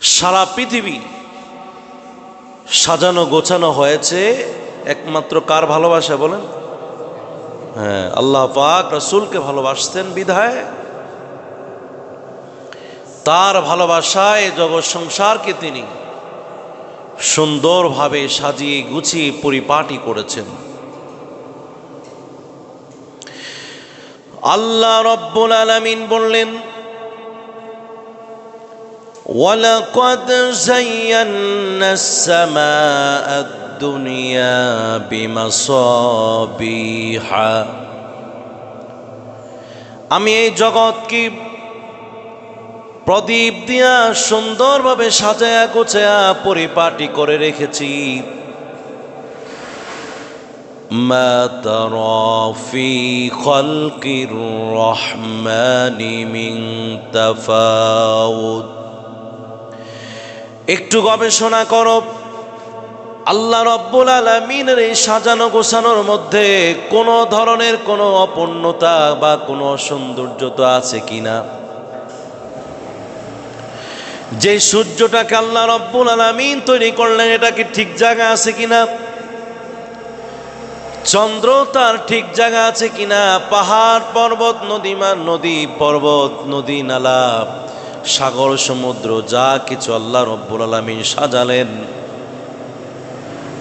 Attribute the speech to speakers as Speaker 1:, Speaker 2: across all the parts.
Speaker 1: সারা পৃথিবী সাজানো গোছানো হয়েছে একমাত্র কার ভালোবাসা বলেন? হ্যাঁ আল্লাহ পাক রসুলকে ভালোবাসতেন বিধায়। তার ভালোবাসায় জগৎ সংসারকে তিনি সুন্দরভাবে সাজিয়ে গুছিয়ে পরিপাটি করেছেন। আল্লাহ রব্বুল আলামিন বললেন ولقد زينا السماء الدنيا بمصابيح আমি এই জগৎকে প্রদীপ দিয়া সুন্দরভাবে সাজায়া গোছায়া পরিপাটি করে রেখেছি ما ترى في خلق الرحمن من تفاوت একটু গবেষণা করো। আল্লাহ রব্বুল আলমিনের এই সাজানো গোছানোর মধ্যে কোনো ধরনের কোনো অপূর্ণতা বা কোনো সৌন্দর্যতা আছে কিনা? যে সূর্যটাকে আল্লাহ রব্বুল আলমিন তৈরি করলেন, এটা কি ঠিক জায়গা আছে কিনা? চন্দ্র তার ঠিক জায়গা আছে কিনা? পাহাড় পর্বত নদীমা নদী, পর্বত, নদী, নালা। সাগর সমুদ্র যা কিছু আল্লাহ রব্বুল আলমিন সাজালেন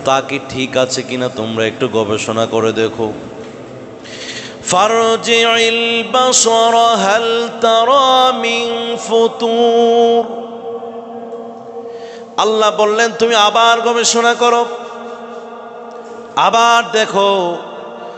Speaker 1: তা কি ঠিক আছে কিনা তোমরা একটু গবেষণা করে দেখো فارجع البصر هل ترى من فطور আল্লাহ বললেন তুমি আবার গবেষণা করো আবার দেখো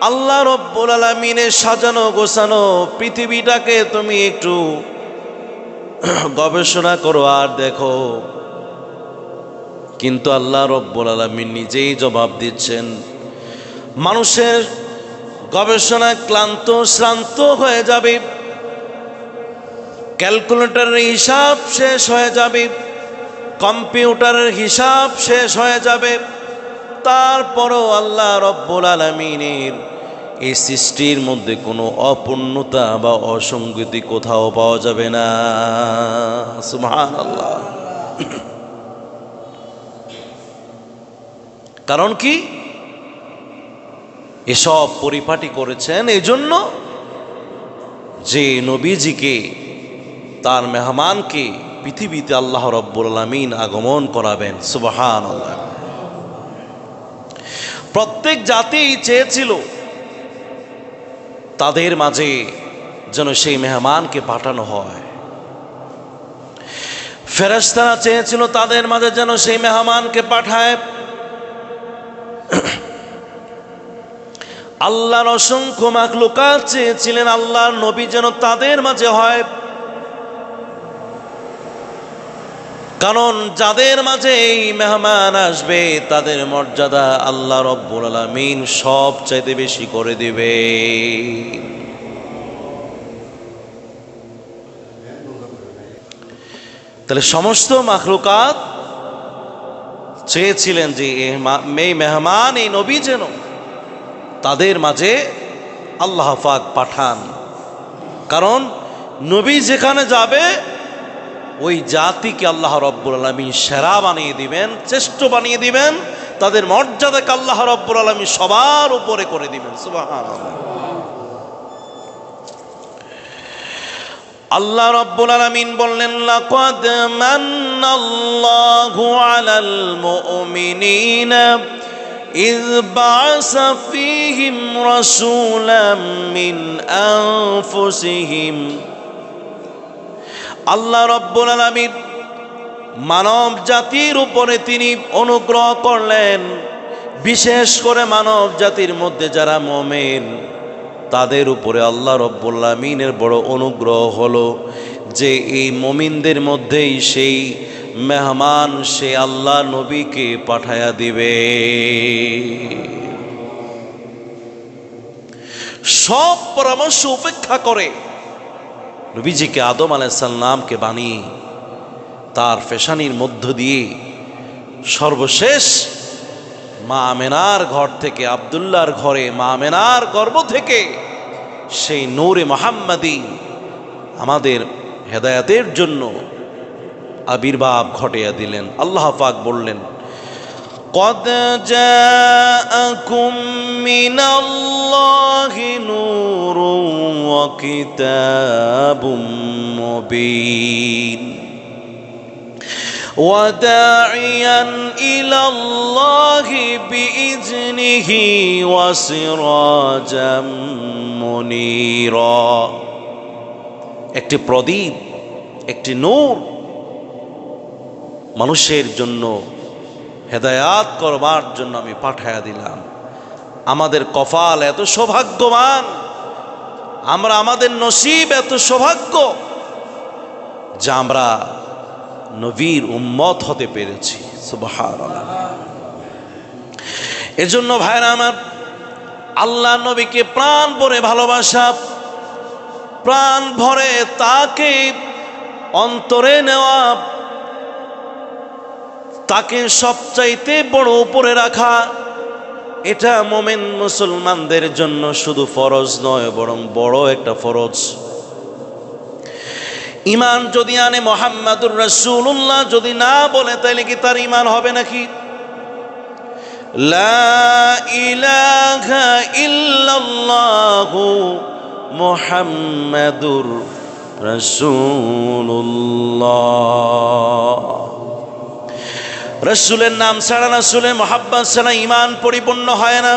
Speaker 1: আল্লাহ রব্বুল আলমিনের সাজানো গোছানো পৃথিবীটাকে তুমি একটু গবেষণা করো আর দেখো। কিন্তু আল্লাহ রব্বুল আলমিন নিজেই জবাব দিচ্ছেন, মানুষের গবেষণা ক্লান্ত, শ্রান্ত হয়ে যাবে, ক্যালকুলেটরের হিসাব শেষ হয়ে যাবে, কম্পিউটারের হিসাব শেষ হয়ে যাবে। তারপরও আল্লাহ রব্বুল আলমিনের এই সৃষ্টির মধ্যে কোনো অপূর্ণতা বা অসঙ্গতি কোথাও পাওয়া যাবে না। সুহান আল্লাহ কারণ কি? এসব পরিপাটি করেছেন এই জন্য যে নবীজিকে, তার মেহমানকে পৃথিবীতে আল্লাহ রব্বুল আলমিন আগমন করাবেন। সুবাহান আল্লাহ প্রত্যেক জাতি চেয়েছিল তাদের মাঝে যেন সেই মেহমানকে পাঠানো হয়। ফেরেস্তারা চেয়েছিল তাদের মাঝে যেন সেই মেহমানকে পাঠায়। আল্লাহর অসংখ্য মাকলুকা চেয়েছিলেন, আল্লাহর নবী যেন তাদের মাঝে হয়। কারণ যাদের মাঝে এই মেহমান আসবে, তাদের মর্যাদা আল্লাহ রব্বুল আলমিন সব চাইতে বেশি করে দেবে। তাহলে সমস্ত মাখলুকাত চেয়েছিলেন যে এই মেহমান, এই নবী যেন তাদের মাঝে আল্লাহ পাঠান। কারণ নবী যেখানে যাবে ওই জাতিকে আল্লাহ রব্বুল আলমী সেরা বানিয়ে দিবেন শ্রেষ্ঠ বানিয়ে দিবেন তাদের মর্যাদাকে আল্লাহ রব্বুল আলমী সবার উপরে করে দিবেন আল্লাহ রব্বুল আলমিন বললেন লাকাদ মান্নাল্লাহু আলাল মুমিনিনা إذ بعث فيهم رسولا من أنفسهم আল্লাহ রব্বুল আলমিন মানব জাতির উপরে তিনি অনুগ্রহ করলেন, বিশেষ করে মানব জাতির মধ্যে যারা মমেন, তাদের উপরে আল্লাহ রব্বুল আলমিনের বড় অনুগ্রহ হলো যে এই মমিনদের মধ্যেই সেই মেহমান, সে আল্লাহ নবীকে পাঠায়া দিবে। সব পরামর্শ উপেক্ষা করে নবীজিকে আদম আলাইসাল্লামকে বানিয়ে তার ফেশানির মধ্য দিয়ে সর্বশেষ মা আমেনার ঘর থেকে আবদুল্লার ঘরে মা আমেনার গর্ব থেকে সেই নূরে মোহাম্মদী আমাদের হেদায়াতের জন্য আবির্ভাব ঘটিয়ে দিলেন আল্লাহ পাক বললেন قد جاءكم من الله نور وكتاب مبين وداعيا إلى الله بإذنه وسراجا منيرا একটি প্রদীপ একটি নূর মানুষের জন্য হেদায়াত করবার জন্য আমি পাঠাইয়া দিলাম আমাদের কপাল এত সৌভাগ্যবান আমরা আমাদের নসিব এত সৌভাগ্য যা আমরা নবীর উম্মত হতে পেরেছি। এজন্য ভাইরা আমার, আল্লাহ নবীকে প্রাণ ভরে ভালোবাসা, প্রাণ ভরে তাকে অন্তরে নেওয়া, তাকে সবচাইতে বড় উপরে রাখা এটা মোমেন মুসলমানদের জন্য শুধু ফরজ নয়, বরং বড় একটা ফরজ। ইমান যদি আনে মোহাম্মদুর রসুল্লাহ যদি না বলে তাহলে কি তার ইমান হবে নাকি? মুহাম্মাদুর রাসূলুল্লাহ। রসুলের নাম ছাড়া রসুলের মোহাব্বত ছাড়া ইমান পরিপূর্ণ হয় না।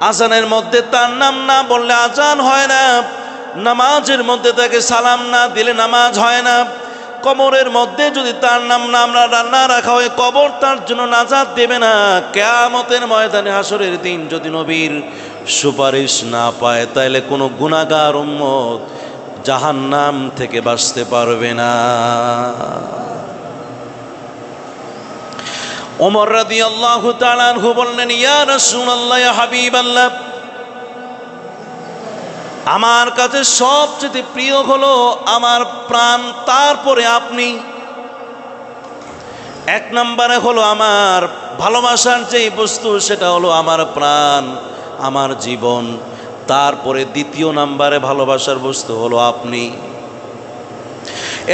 Speaker 1: আজানের মধ্যে তার নাম না বললে আজান হয় না। নামাজের মধ্যে তাকে সালাম না দিলে নামাজ হয় না। কবরের মধ্যে যদি তার নাম না আমরা রান্না রাখা হয়, কবর তার জন্য নাজাদ দেবে না। কেয়ামতের ময়দানে হাসরের দিন যদি নবীর সুপারিশ না পায় তাইলে কোনো গুণাগার উম্মত জাহান নাম থেকে বাঁচতে পারবে না। ওমর রাদি আল্লাহ তালানহু বললেন, ইয়া রসুন আল্লাহ হাবিব আল্লাহ আমার কাছে সবচেয়ে প্রিয় হলো আমার প্রাণ, তারপরে আপনি। এক নম্বরে হলো আমার ভালোবাসার যেই বস্তু, সেটা হলো আমার প্রাণ, আমার জীবন। তারপরে দ্বিতীয় নাম্বারে ভালোবাসার বস্তু হলো আপনি।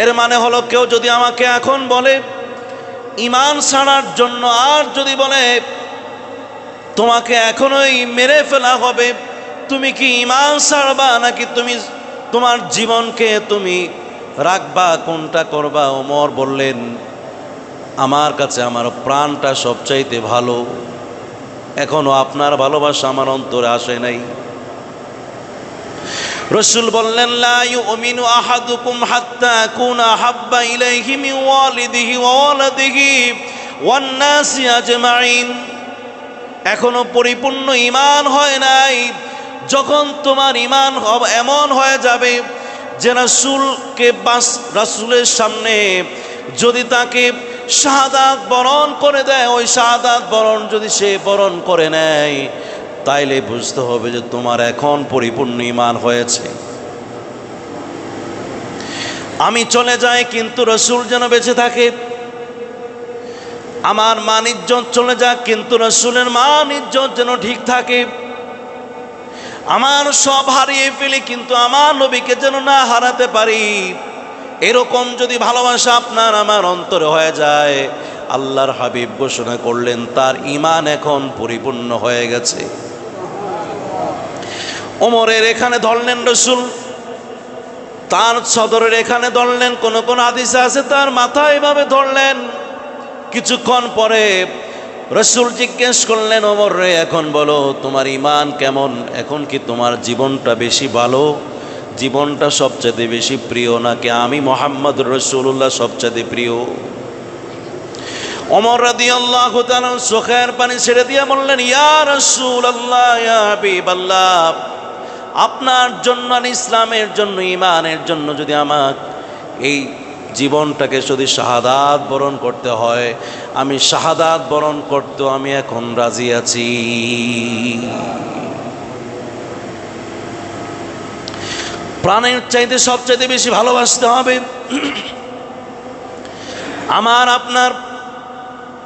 Speaker 1: এর মানে হলো কেউ যদি আমাকে এখন বলে ইমান ছাড়ার জন্য আর যদি বলে, তোমাকে এখনোই মেরে ফেলা হবে, তুমি কি ইমান ছাড়বা নাকি তুমি তোমার জীবনকে তুমি রাখবা, কোনটা করবা? ওমর বললেন, আমার কাছে আমার প্রাণটা সবচাইতে ভালো। এখনও আপনার ভালোবাসা আমার অন্তরে আসে নাই। রসুল বললেন, লা ইউমিনু আহাদুকুম হাত্তা কুনা হাব্বা ইলাইহি মিন ওয়ালিদিহি ওয়া ওয়ালাদিহি ওয়ান নাসি আজমাইন। এখনও পরিপূর্ণ ইমান হয় নাই। যখন তোমার ইমান এমন হয়ে যাবে যে রাসূলকে বাস, রাসূলের সামনে যদি তাকে শাহাদাত বরণ করে দেয়, ওই শাহাদাত বরণ যদি সে বরণ করে নেয় তাইলে বুঝতে হবে যে তোমার এখন পরিপূর্ণ ইমান হয়েছে। আমি চলে যাই কিন্তু রসুল যেন বেঁচে থাকে। আমার মান ইজ্জত চলে যাক কিন্তু রসুলের মান ইজ্জত যেন ঠিক থাকে। আমার সব হারিয়ে ফেলি কিন্তু আমার নবীকে যেন না হারাতে পারি। এরকম যদি ভালোবাসা আপনার আমার অন্তরে হয়ে যায়, আল্লাহর হাবিব ঘোষণা করলেন, তার ইমান এখন পরিপূর্ণ হয়ে গেছে। ওমরের এখানে ধরলেন রসুল। তার সদরের এখানে ধরলেন কোন কোন আদিসে আছে, তার মাথা এভাবে ধরলেন কিছুক্ষণ পরে রসুল জিজ্ঞেস করলেন, ওমর রে, এখন বলো, তোমার ইমান কেমন? এখন কি তোমার জীবনটা বেশি ভালো? জীবনটা সবচেয়ে বেশি প্রিয়, নাকি আমি মোহাম্মদ রসুল্লাহ সবচেয়ে প্রিয়? অমর রাদি আল্লাহ চোখের পানি ছেড়ে দিয়ে বললেন, ইয়া রসুল আল্লাহ আপনার জন্য আর ইসলামের জন্য ইমানের জন্য যদি আমার এই জীবনটাকে যদি শাহাদাত বরণ করতে হয়, আমি শাহাদাত বরণ করতেও আমি এখন রাজি আছি। প্রাণের চাইতে সবচাইতে বেশি ভালোবাসতে হবে। আমার, আপনার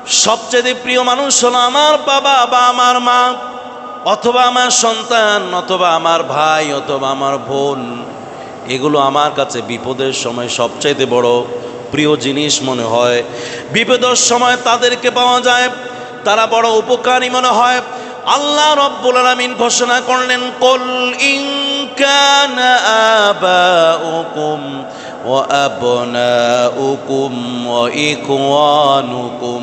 Speaker 1: সবচেয়ে প্রিয় মানুষ হলো আমার বাবা বা আমার মা। অথবা আমার সন্তান, অথবা আমার ভাই, অথবা আমার বোন, এগুলো আমার কাছে বিপদের সময় সবচাইতে বড় প্রিয় জিনিস মনে হয়। বিপদের সময় তাদেরকে পাওয়া যায়, তারা বড় উপকারী মনে হয়। আল্লাহ রব্বুল আলামিন ঘোষণা করলেন, কল ইং কানা আবাউকুম ওয়া আবনাউকুম ওয়া ইখওয়ানুকুম।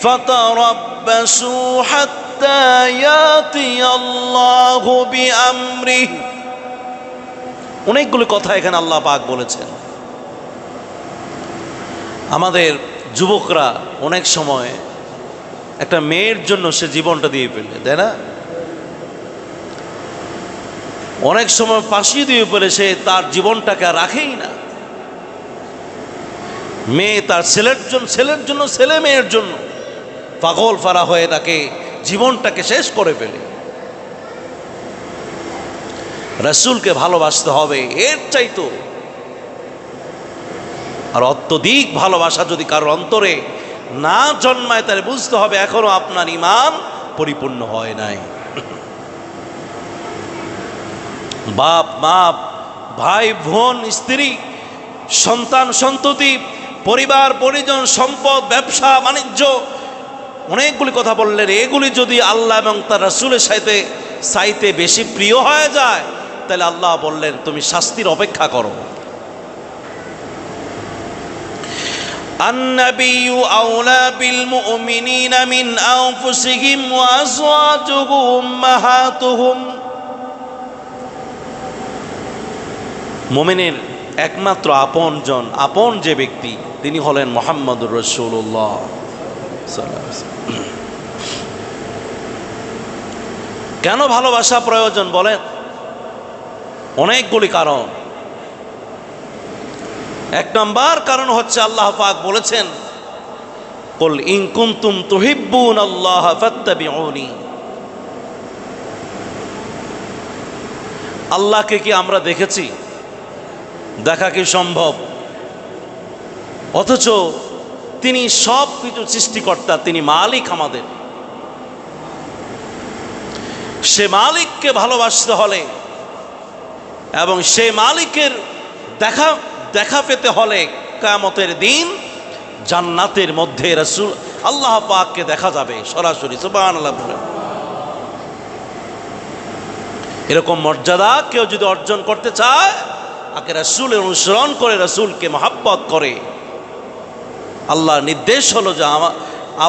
Speaker 1: فتربصوا حتى ياتي الله بأمره অনেকগুলো কথা এখানে আল্লাহ পাক বলেছেন আমাদের যুবকরা অনেক সময় একটা মেয়ের জন্য সে জীবনটা দিয়ে ফেলে তাই না অনেক সময় ফাঁসি দিয়ে ফেলে সে তার জীবনটাকে আর রাখেই না মেয়ে তার ছেলের জন্য ছেলের জন্য ছেলে মেয়ের জন্য পাগল ফারা হয়ে তাকে জীবনটাকে শেষ করে ফেলে। রসুলকে ভালোবাসতে হবে, এর চাইতো। আর অত্যধিক ভালোবাসা যদি কারোর অন্তরে না জন্মায়, তাহলে বুঝতে হবে এখনও আপনার ইমান পরিপূর্ণ হয় নাই। বাপ, মা, ভাই, বোন, স্ত্রী, সন্তান, সন্ততি, পরিবার, পরিজন, সম্পদ, ব্যবসা, বাণিজ্য অনেকগুলি কথা বললেন এগুলি যদি আল্লাহ এবং তার রাসুলের সাথে সাইতে বেশি প্রিয় হয়ে যায় তাহলে আল্লাহ বললেন তুমি শাস্তির অপেক্ষা করো النبي أولى بالمؤمنين من أنفسهم وأزواجه أمهاتهم মোমেনের একমাত্র আপনজন আপন যে ব্যক্তি তিনি হলেন মোহাম্মদুর রসুল্লাহ কেন ভালোবাসা প্রয়োজন বলেন? অনেকগুলি কারণ। এক নম্বর কারণ হচ্ছে আল্লাহ পাক বলেছেন, কল ইনকুন্তুম তুহিব্বুন আল্লাহ আল্লাহকে কি আমরা দেখেছি? দেখা কি সম্ভব? অথচ তিনি সব কিছু সৃষ্টিকর্তা, তিনি মালিক আমাদের। সে মালিককে ভালোবাসতে হলে এবং সে মালিকের দেখা দেখা পেতে হলে কামতের দিন জান্নাতের মধ্যে রসুল আল্লাহ পাককে দেখা যাবে সরাসরি এরকম মর্যাদা কেউ যদি অর্জন করতে চায়, তাকে রসুলের অনুসরণ করে, রসুলকে মহাব্বত করে। আল্লাহ নির্দেশ হলো যে আমার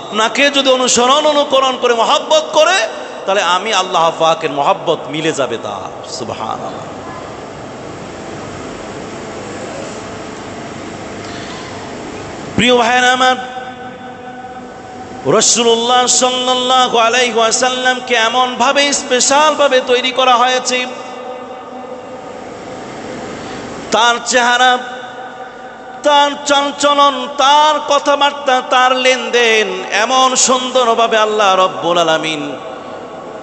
Speaker 1: আপনাকে যদি অনুসরণ অনুকরণ করে মহাব্বত করে, তাহলে আমি আল্লাহ পাকের মহাব্বত মিলে যাবে তার। সুবহান প্রিয় ভাইয়ের আমার রসুল্লাহ সাল্লাহ আলাইসাল্লামকে এমনভাবে, স্পেশালভাবে তৈরি করা হয়েছে। তার চেহারা তার চঞ্চলন তার কথাবার্তা, তার লেনদেন এমন সুন্দরভাবে আল্লাহ রব্বুল আলমিন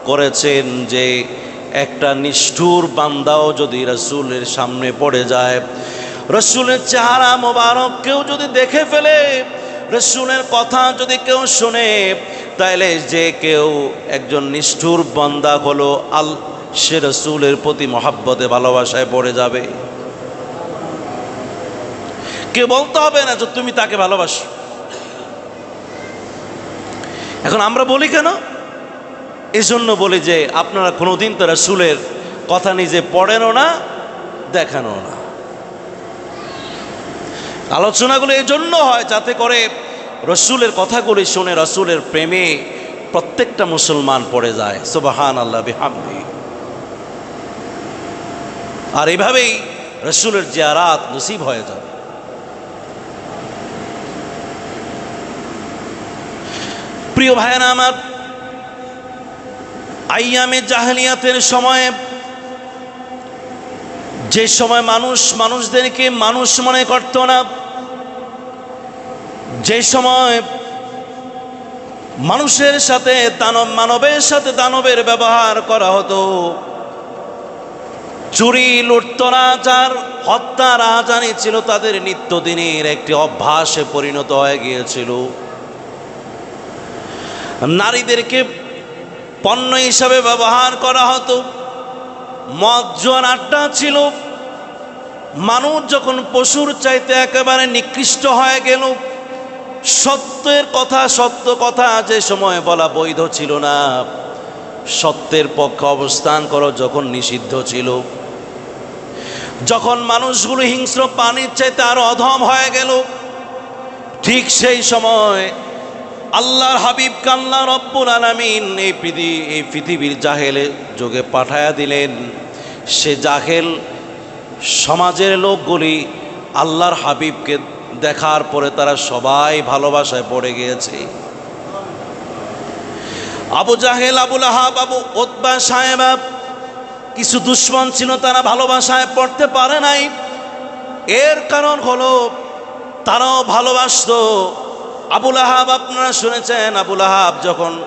Speaker 1: করেছেন যে একটা নিষ্ঠুর বান্দাও যদি রসুলের সামনে পড়ে যায়, রসুলের চেহারা মোবারক কেউ যদি দেখে ফেলে, রসুলের কথা যদি কেউ শুনে, তাইলে যে কেউ একজন নিষ্ঠুর বান্দা হলো আল, সে রসুলের প্রতি মহাব্বতে, ভালোবাসায় পড়ে যাবে। কেউ বলতে হবে না যে তুমি তাকে ভালোবাসো। এখন আমরা বলি কেন? এই জন্য বলি যে আপনারা কোনোদিন তো রাসুলের কথা নিজে পড়েনও না দেখানো না। আলোচনাগুলো এই জন্য হয় যাতে করে রসুলের কথাগুলি শুনে রসুলের প্রেমে প্রত্যেকটা মুসলমান পড়ে যায়। সুবাহান আল্লাহ বিহামদি। আর এভাবেই রসুলের জিয়ারাত নসিব হয়ে যাবে। প্রিয় ভাইয়েরা আমার, আইয়ামে জাহালিয়াতের সময়ে, যে সময় মানুষ, মানুষদেরকে মানুষ মনে করত না, যে সময় মানুষের সাথে দানব, মানবের সাথে দানবের ব্যবহার করা হতো, চুরি লুটতরাচার হত্যা রাজানি ছিল তাদের নিত্যদিনের একটি অভ্যাসে পরিণত হয়ে গিয়েছিল। নারীদেরকে পণ্য হিসাবে ব্যবহার করা হতো। মদ জোয়ার আড্ডা ছিল। মানুষ যখন পশুর চাইতে একেবারে নিকৃষ্ট হয়ে গেল, সত্যের কথা, সত্য কথা যে সময় বলা বৈধ ছিল না। সত্যের পক্ষে অবস্থান করো যখন নিষিদ্ধ ছিল। যখন মানুষগুলো হিংস্র পানির চাইতে আরও অধম হয়ে গেল, ঠিক সেই সময় আল্লাহর হাবিব কাল্লা রব্বুল আলামিন এই পৃথিবী এই পৃথিবীর জাহেলে যোগে পাঠায়া দিলেন। সে জাহেল সমাজের লোকগুলি আল্লাহর হাবিবকে দেখার পরে তারা সবাই ভালোবাসায় পড়ে গিয়েছে। আবু জাহেল আবুল আহাব আবু ওতবা সাহেবা কিছু দুশ্মন ছিল তারা ভালোবাসায় পড়তে পারে নাই। এর কারণ হলো তারাও ভালোবাসতো। আবুল আহাব, আপনারা শুনেছেন, আবুল আহাব যখন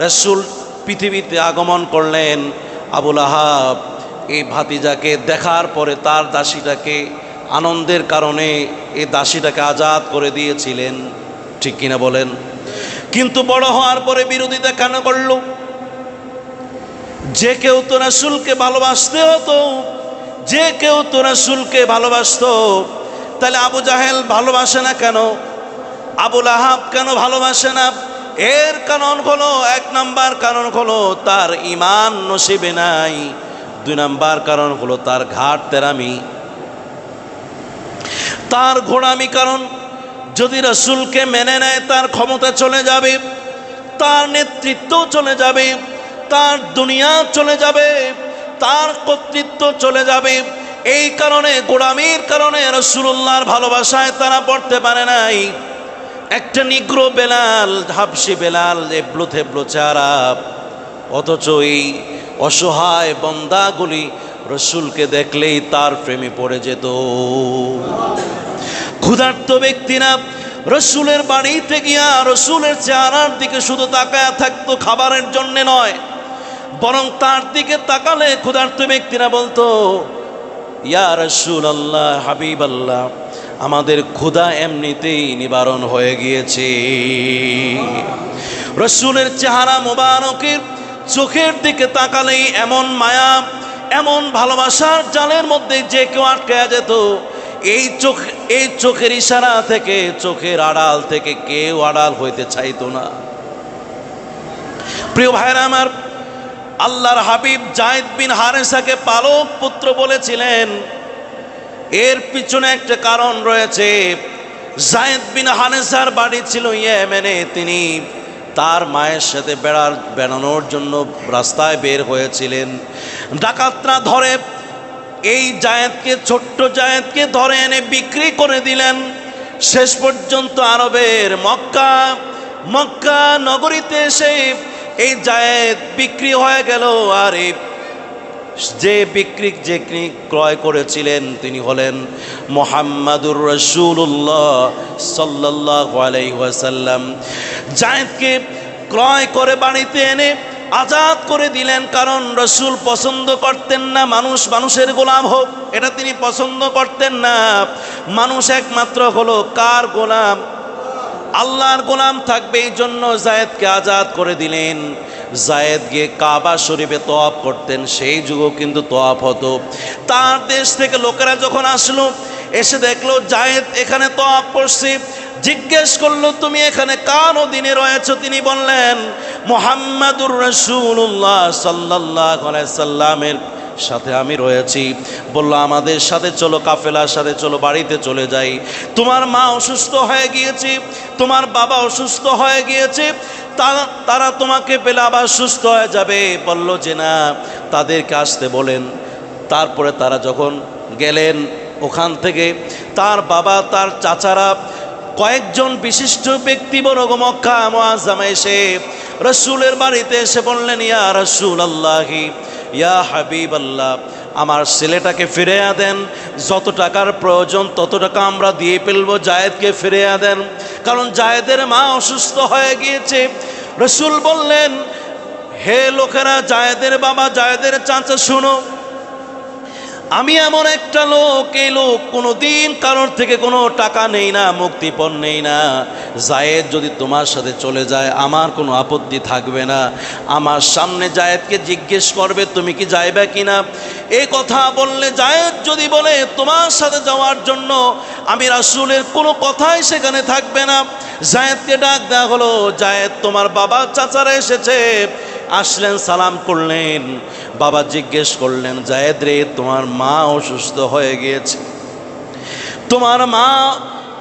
Speaker 1: রসুল পৃথিবীতে আগমন করলেন, আবুল আহাব এই ভাতিজাকে দেখার পরে তার দাসীটাকে আনন্দের কারণে এই দাসীটাকে আজাদ করে দিয়েছিলেন। ঠিক কিনা বলেন? কিন্তু বড় হওয়ার পরে বিরোধিতা কেন করল? যে কেউ তো রাসুলকে ভালোবাসতে হতো, যে কেউ তো রাসুলকে ভালোবাসতো, তাহলে আবু জাহেল ভালোবাসে না কেন? আবুল আহাব কেন ভালোবাসে না? এর কারণ হলো, এক নাম্বার কারণ হলো তার ইমান নসিবে নাই। দুই নাম্বার কারণ হলো তার ঘাট তেরামি। তার ঘোড়ামি কারণ, যদি রসুলকে মেনে নেয়, তার ক্ষমতা চলে যাবে, তার নেতৃত্ব চলে যাবে, তার দুনিয়া চলে যাবে, তার কর্তৃত্ব চলে যাবে। এই কারণে, গোড়ামির কারণে রসুল্লাহর ভালোবাসায় তারা পড়তে পারে নাই। একটা নিগ্র বেলাল হাবসি বেলাল এবলো থেবলো চারা। অথচ এই অসহায় বন্দাগুলি রসুলকে দেখলেই তার প্রেমে পড়ে যেত। ক্ষুধার্ত ব্যক্তিরা রসুলের বাড়িতে গিয়া রসুলের চেহারার দিকে শুধু তাকায় থাকতো, খাবারের জন্যে নয়, বরং তার দিকে তাকালে ক্ষুধার্ত ব্যক্তিরা বলতো, ইয়া রসুল আল্লাহ, হাবিব আল্লাহ আমাদের ক্ষুধা এমনিতেই নিবারণ হয়ে গিয়েছে। রসুলের চেহারা মোবারকের চোখের দিকে তাকালেই এমন মায়া, এমন ভালোবাসার জালের মধ্যে যে কেউ আটকে যেত। এই চোখ, এই চোখের ইশারা থেকে, চোখের আড়াল থেকে কেউ আড়াল হইতে চাইতো না। প্রিয় ভাইরা আমার, আল্লাহর হাবিব জায়দ বিন হারেসাকে পালক পুত্র বলেছিলেন এর পিছনে একটা কারণ রয়েছে। জায়দ বিন হানেসার বাড়ি ছিল ইয়েমেনে। তিনি তার মায়ের সাথে বেড়ার বেড়ানোর জন্য রাস্তায় বের হয়েছিলেন। ডাকাতরা ধরে, এই জায়েদকে, ছোট্ট জায়েদকে ধরে এনে বিক্রি করে দিলেন। শেষ পর্যন্ত আরবের মক্কা মক্কা নগরীতে এসে এই জায়েদ বিক্রি হয়ে গেল। আর এই যে বিক্রি, যে ক্রয় করেছিলেন তিনি হলেন মোহাম্মদুর রসুল্লাহ সাল্লাহ আলাইসাল্লাম জায়েদকে ক্রয় করে বাড়িতে এনে আজাদ করে দিলেন, কারণ রসুল পছন্দ করতেন না, মানুষ মানুষের গোলাম হোক, এটা তিনি পছন্দ করতেন না। মানুষ একমাত্র হলো কার গোলাম? আল্লাহর গোলাম থাকবে এই জন্য জায়েদকে আজাদ করে দিলেন। জায়েদ গিয়ে কাবা শরীফে তোয়াপ করতেন, সেই যুগও কিন্তু তোয়াপ হতো। তার দেশ থেকে লোকেরা যখন আসলো, এসে দেখল, জায়েদ, এখানে তোয়াপ করছে। জিজ্ঞেস করল, তুমি এখানে কার অধীনে রয়েছ? তিনি বললেন, মোহাম্মদুর রসুল্লাহ সাল্লাহ সাল্লামের সাথে আমি রয়েছি। বলল, আমাদের সাথে চলো, কাফেলার সাথে চলো, বাড়িতে চলে যাই। তোমার মা অসুস্থ হয়ে গিয়েছে, তোমার বাবা অসুস্থ হয়ে গিয়েছে তারা তোমাকে পেলে আবার সুস্থ হয়ে যাবে। বলল, যে না, তাদেরকে আসতে বলেন। তারপরে তারা যখন গেলেন ওখান থেকে, তার বাবা, তার চাচারা কয়েকজন বিশিষ্ট ব্যক্তি বর্গ মক্কা মোয়াজ্জামা এসে রসুলের বাড়িতে এসে বললেন, ইয়া রসুল আল্লাহি ইয়া হাবিব আল্লাহ আমার ছেলেটাকে ফিরে দেন, যত টাকার প্রয়োজন তত টাকা আমরা দিয়ে ফেলব, জায়েদকে ফিরে দেন। কারণ জায়েদের মা অসুস্থ হয়ে গিয়েছে। রসুল বললেন, হে লোকেরা, জায়েদের বাবা, জায়েদের চাচা, শুনো আমি এমন একটা লোক, এই লোক কোনো দিন কারোর থেকে কোনো টাকা নেই না, মুক্তিপণ নেই না। জায়েদ যদি তোমার সাথে চলে যায়, আমার কোনো আপত্তি থাকবে না। আমার সামনে জায়েদকে জিজ্ঞেস করবে, তুমি কি যাইবে কি না এই কথা বললে জায়েদ যদি বলে, তোমার সাথে যাওয়ার জন্য আমি রাসুলের কোনো কথাই সেখানে থাকবে না। জায়েদকে ডাক দেওয়া হলো, জায়েদ, তোমার বাবা চাচারা এসেছে। আসলেন, সালাম করলেন। বাবা জিজ্ঞেস করলেন, জায়েদ রে, তোমার মা অসুস্থ হয়ে গিয়েছে। তোমার মা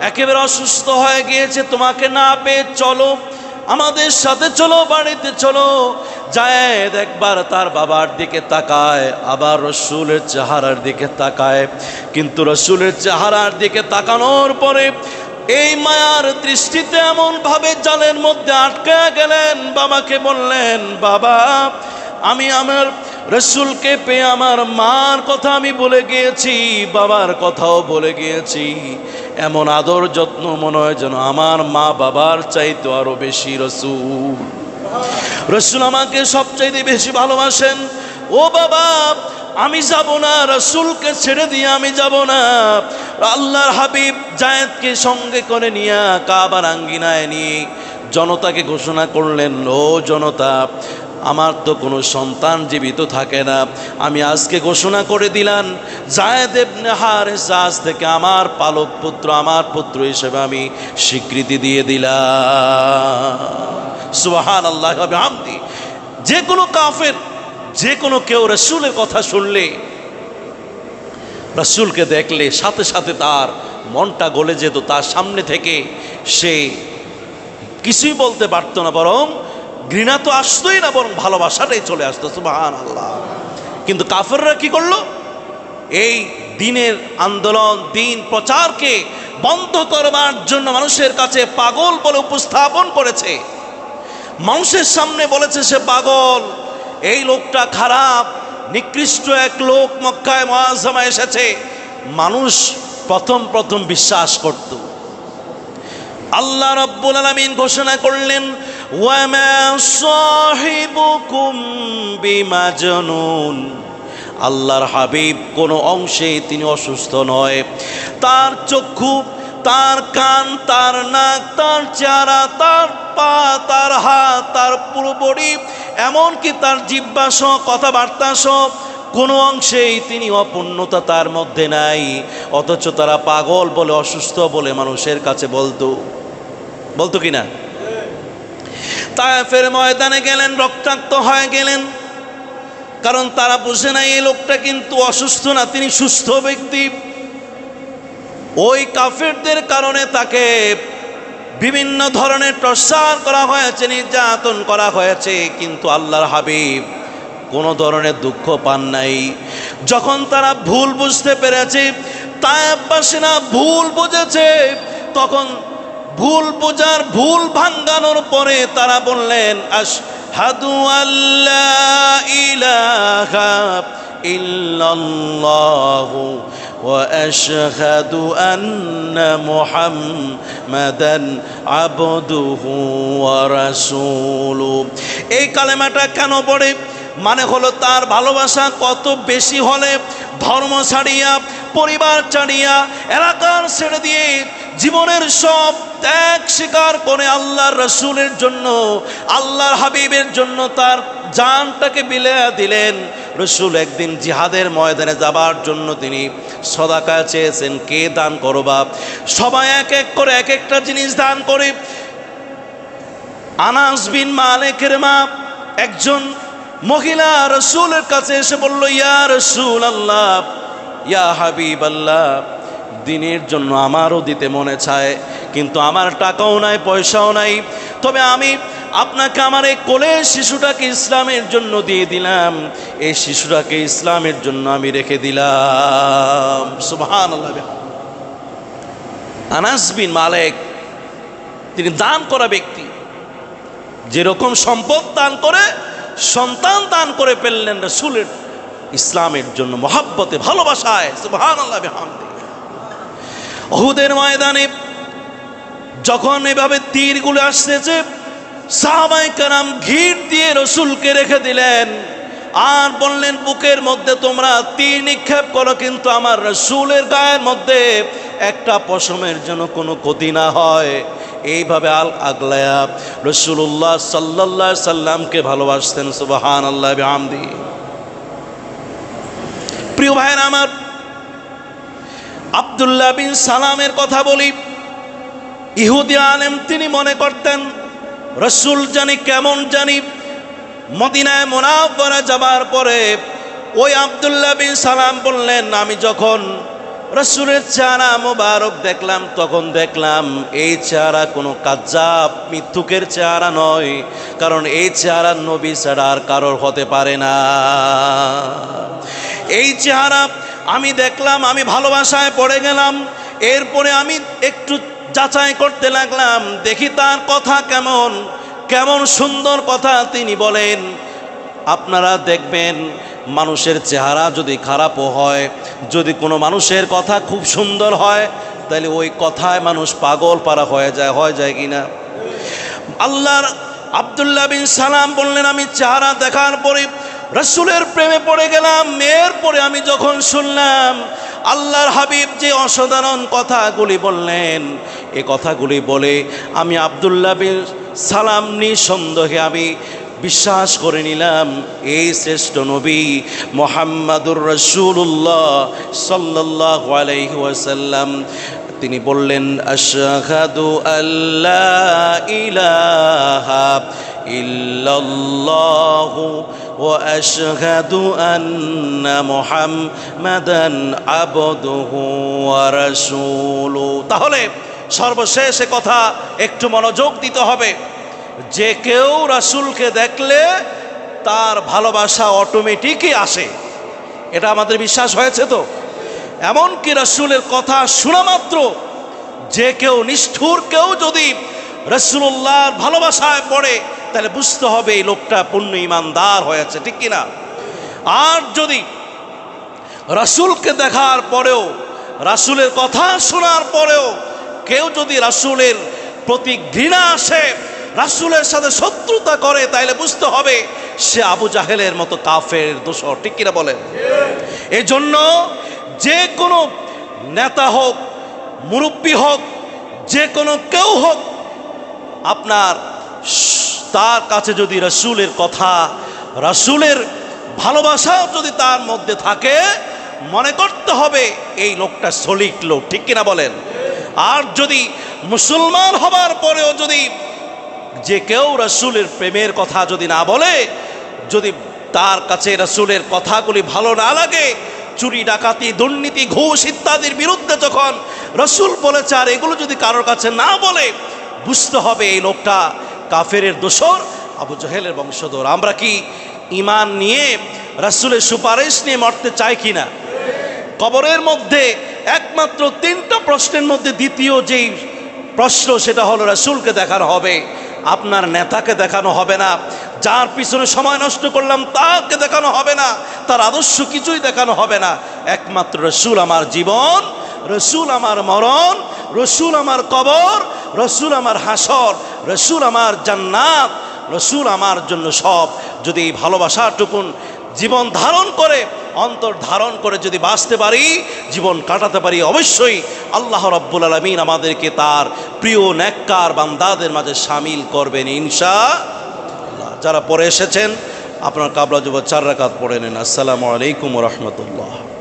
Speaker 1: একেবারে অসুস্থ হয়ে গিয়েছে, তোমাকে না পেয়ে চলো, আমাদের সাথে চলো, বাড়িতে চলো। জায়েদ একবার তার বাবার দিকে তাকায়, আবার রসুলের চেহারার দিকে তাকায়। কিন্তু রসুলের চেহারার দিকে তাকানোর পরে এই মায়ার দৃষ্টিতে এমন ভাবে জালের মধ্যে আটকে গেলেন। বাবাকে বললেন, বাবা, আমি আমার রসুলকে পেয়ে আমার মার কথা আমি বলে গিয়েছি, বাবার কথাও বলে গিয়েছি। এমন আদর যত্ন মনে হয় যেন আমার মা বাবার চাইতো আরও বেশি রসুল। রসুল আমাকে সবচাইতে বেশি ভালোবাসেন। ও বাবা, আমি যাব না, রসুলকে ছেড়ে দিয়ে আমি যাব না। আল্লাহর হাবিব জায়েদকে সঙ্গে করে নিয়ে কাবার আঙ্গিনায় নিয়ে জনতাকে ঘোষণা করলেন, ও জনতা আমার তো কোনো সন্তান জীবিত থাকে না। আমি আজকে ঘোষণা করে দিলাম, জায়েদ ইবনে হারেস আজ থেকে আমার পালক পুত্র, আমার পুত্র হিসেবে আমি স্বীকৃতি দিয়ে দিলাম। আল্লাহ যে কোনো কাফের, যে কোনো কেউ রসুলের কথা শুনলে, রসুলকে দেখলে সাথে সাথে তার মনটা গলে যেত, তার সামনে থেকে সে কিছুই বলতে পারতো না, বরং ঘৃণা তো আসতোই না, বরং ভালোবাসাটাই চলে আসতো সুবাহান আল্লাহ কিন্তু কাফেররা কি করল? এই দিনের আন্দোলন, দিন প্রচারকে বন্ধ করবার জন্য মানুষের কাছে পাগল বলে উপস্থাপন করেছে। মানুষের সামনে বলেছে, সে পাগল, এই লোকটা খারাপ, নিকৃষ্ট এক লোক মক্কায় মহাজমা এসেছে। মানুষ প্রথম প্রথম বিশ্বাস করত। আল্লাহ রব্বুল আলামিন ঘোষণা করলেন আল্লাহর হাবিব কোনো অংশে তিনি অসুস্থ নয়। তার চক্ষু, তার কান, তার নাক, তার চেহারা, তার পা, তার হাত, তার পুরো বডি, এমনকি তার জিব্বা সহ কথাবার্তা সহ কোনো অংশেই তিনি অপূর্ণতা তার মধ্যে নাই। অথচ তারা পাগল বলে, অসুস্থ বলে মানুষের কাছে বলতো। বলতো কি না তায়েফের ময়দানে গেলেন, রক্তাক্ত হয়ে গেলেন। কারণ তারা বুঝে না এই লোকটা কিন্তু অসুস্থ না, তিনি সুস্থ ব্যক্তি। ওই কাফেরদের কারণে তাকে বিভিন্ন ধরনের প্রসার করা হয়েছে, নির্যাতন করা হয়েছে, কিন্তু আল্লাহর হাবিব কোনো ধরনের দুঃখ পান নাই। যখন তারা ভুল বুঝতে পেরেছে তায়াবাসীরা ভুল বুঝেছে, তখন ভুল বোঝার ভুল ভাঙ্গানোর পরে তারা বললেন আশহাদু আল্লাহ ইলাহা ইল্লাল্লাহু واشهد ان محمدا عبده ورسوله এই কালেমাটা কেন পড়ে মানে হলো তার ভালোবাসা কত বেশি হলে ধর্ম ছাড়িয়া, পরিবার ছাড়িয়া, এলাকার ছেড়ে দিয়ে জীবনের সব ত্যাগ স্বীকার করে আল্লাহর রসুলের জন্য, আল্লাহর হাবিবের জন্য তার জানটাকে বিলেয়া দিলেন। রসুল একদিন জিহাদের ময়দানে যাবার জন্য তিনি সদাকা চেয়েছেন, কে দান করো করবা সবাই এক এক করে এক একটা জিনিস দান করে। আনাস বিন মালেকের মা একজন মহিলা রসুলের কাছে এসে বলল, ইয়া রসুল আল্লাহ ইয়া হাবিব আল্লাহ দিনের জন্য আমারও দিতে মনে চায়, কিন্তু আমার টাকাও নাই, পয়সাও নাই। তবে আমি আপনাকে আমার এই কোলে শিশুটাকে ইসলামের জন্য দিয়ে দিলাম, এই শিশুটাকে ইসলামের জন্য আমি রেখে দিলাম। সুবহান আনাস বিন মালেক, তিনি দান করা ব্যক্তি, যেরকম সম্পদ দান করে সন্তান দান করে ফেললেন রসুলের ইসলামের জন্য মহাব্বতে, ভালোবাসায় সুবহান অহুদের ময়দানে যখন এভাবে তীরগুলো আসতেছে সাহাবাই কারাম ঘির দিয়ে রসুলকে রেখে দিলেন। আর বললেন, বুকের মধ্যে তোমরা তীর নিক্ষেপ করো, কিন্তু আমার রসুলের গায়ের মধ্যে একটা পশমের জন্য কোনো ক্ষতি না হয়। এইভাবে আল আগলায়া রসুল্লাহ সাল্লাহ সাল্লামকে ভালোবাসতেন সুবাহান আল্লাহ আমদি প্রিয় ভাইয়ের আমার, আবদুল্লাহ বিন সালামের কথা বলি। ইহুদি আলেম তিনি মনে করতেন, রসুল জানি কেমন জানি মদিনায় মোনাফরা যাবার পরে ওই আবদুল্লাহ বিন সালাম বললেন, আমি যখন রসুলের চেহারা মোবারক দেখলাম, তখন দেখলাম এই চেহারা কোনো কাজ্জাব মিথ্যুকের চেহারা নয়, কারণ এই চেহারা নবী ছাড়া আর কারোর হতে পারে না। এই চেহারা আমি দেখলাম, আমি ভালোবাসায় পড়ে গেলাম, এরপরে আমি একটু যাচাই করতে লাগলাম, দেখি তার কথা কেমন। কেমন সুন্দর কথা তিনি বলেন। আপনারা দেখবেন, মানুষের চেহারা যদি খারাপও হয়, যদি কোনো মানুষের কথা খুব সুন্দর হয়, তাহলে ওই কথায় মানুষ পাগল পারা হয়ে যায় হয়ে যায় কিনা? আল্লাহর আবদুল্লাহ বিন সালাম বললেন, আমি চেহারা দেখার পরে রসুলের প্রেমে পড়ে গেলাম, মেয়ের পরে আমি যখন শুনলাম, আল্লাহর হাবিব যে অসাধারণ কথাগুলি বললেন, এ কথাগুলি বলে আমি আবদুল্লাহ বিন সালাম নিঃসন্দেহে আমি বিশ্বাস করে নিলাম এই শ্রেষ্ঠ নবী মোহাম্মদুর রসুল্লাহ সাল্লাহ আলাইহি ওয়াসাল্লাম। তিনি বললেন, আশহাদু আল্লাহ ইলাহা ইল্লাল্লাহু ওয়া আশহাদু আন্না মুহাম্মাদান আবদুহু ওয়া রাসূলুহু। তাহলে সর্বশেষ কথা একটু মনোযোগ দিতে হবে। যে কেউ রাসূলকে দেখলে তার ভালোবাসা অটোমেটিকই আসে। এটা আমাদের বিশ্বাস হয়েছে তো? এমনকি রসুলের কথা শোনা মাত্র যে কেউ নিষ্ঠুর, কেউ যদি রসুল্লাহর ভালোবাসায় পড়ে, তাহলে বুঝতে হবে এই লোকটা পূর্ণ ইমানদার হয়েছে, ঠিক কিনা? আর যদি রাসুলকে দেখার পরেও, রাসুলের কথা শোনার পরেও কেউ যদি রাসুলের প্রতি ঘৃণা আসে, রাসুলের সাথে শত্রুতা করে, তাইলে বুঝতে হবে সে আবু জাহেলের মতো কাফের দোষর। ঠিক কিনা বলেন? এই জন্য যে কোনো নেতা হোক, মুরব্বী হোক, যে কোনো কেউ হোক, আপনার তার কাছে যদি রসুলের কথা, রসুলের ভালোবাসাও যদি তার মধ্যে থাকে, মনে করতে হবে এই লোকটা সলিক লোক। ঠিক কিনা বলেন? আর যদি মুসলমান হবার পরেও যদি যে কেউ রসুলের প্রেমের কথা যদি না বলে, যদি তার কাছে রসুলের কথাগুলি ভালো না লাগে, চুরি, ডাকাতি, দুর্নীতি, ঘুষ ইত্যাদির বিরুদ্ধে যখন রসুল বলেছে আর এগুলো যদি কারোর কাছে না বলে, বুঝতে হবে এই লোকটা কাফেরের দোসর আবু জহেলের বংশধর। আমরা কি ইমান নিয়ে রাসুলের সুপারিশ নিয়ে মরতে চাই কি না কবরের মধ্যে একমাত্র তিনটা প্রশ্নের মধ্যে দ্বিতীয় যেই প্রশ্ন, সেটা হলো রাসুলকে দেখানো হবে, আপনার নেতাকে দেখানো হবে না, যার পিছনে সময় নষ্ট করলাম তাকে দেখানো হবে না, তার আদর্শ কিছুই দেখানো হবে না। একমাত্র রসুল আমার জীবন, রসুল আমার মরণ, রসুল আমার কবর, রসুল আমার হাসর, রসুল আমার জান্নাত, রসুল আমার জন্য সব। যদি এই ভালোবাসাটুকুন জীবন ধারণ করে অন্তর ধারণ করে যদি বাঁচতে পারি, জীবন কাটাতে পারি, অবশ্যই আল্লাহ রব্বুল আলমিন আমাদেরকে তার প্রিয় ন্যাক্কার বান্দাদের মাঝে সামিল করবেন আল্লাহ যারা পরে এসেছেন, আপনার কাবলা যুব চার রাকাত পড়ে নেন। আসসালামু আলাইকুম রহমতুল্লাহ।